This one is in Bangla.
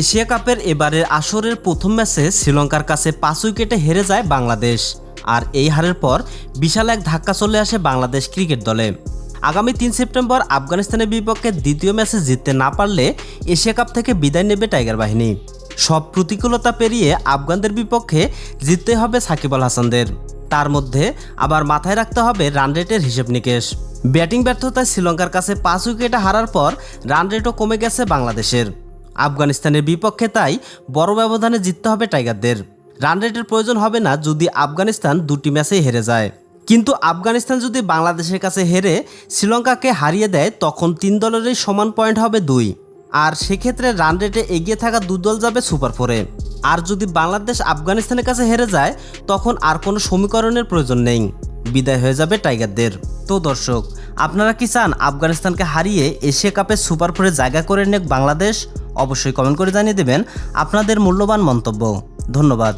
এশিয়া কাপের এবারের আসরের প্রথম ম্যাচে শ্রীলঙ্কার কাছে পাঁচ উইকেটে হেরে যায় বাংলাদেশ। আর এই হারের পর বিশাল এক ধাক্কা চলে আসে বাংলাদেশ ক্রিকেট দলে। আগামী তিন সেপ্টেম্বর আফগানিস্তানের বিপক্ষে দ্বিতীয় ম্যাচে জিততে না পারলে এশিয়া কাপ থেকে বিদায় নেবে টাইগার বাহিনী। সব প্রতিকূলতা পেরিয়ে আফগানদের বিপক্ষে জিততে হবে সাকিব আল হাসানদের। তার মধ্যে আবার মাথায় রাখতে হবে রান রেটের হিসেব নিকেশ। ব্যাটিং ব্যর্থতায় শ্রীলঙ্কার কাছে পাঁচ উইকেটে হারার পর রান রেটও কমে গেছে বাংলাদেশের। আফগানিস্তানের বিপক্ষে তাই বড় ব্যবধানে জিততে হবে টাইগারদের। রান রেটের প্রয়োজন হবে না যদি আফগানিস্তান দুটি ম্যাচেই হেরে যায়। কিন্তু আফগানিস্তান যদি বাংলাদেশের কাছে হেরে শ্রীলঙ্কাকে হারিয়ে দেয়, তখন তিন দলেরই সমান পয়েন্ট হবে দুই। আর সেক্ষেত্রে রান রেটে এগিয়ে থাকা দু দল যাবে সুপার ফোরে। আর যদি বাংলাদেশ আফগানিস্তানের কাছে হেরে যায়, তখন আর কোনো সমীকরণের প্রয়োজন নেই। বিদায় হয়ে যাবে টাইগারদের। তো দর্শক, আপনারা কি চান আফগানিস্তানকে হারিয়ে এশিয়া কাপে সুপার ফোরে জায়গা করে নেক বাংলাদেশ? অবশ্যই কমেন্ট করে জানিয়ে দেবেন আপনাদের মূল্যবান মন্তব্য। ধন্যবাদ।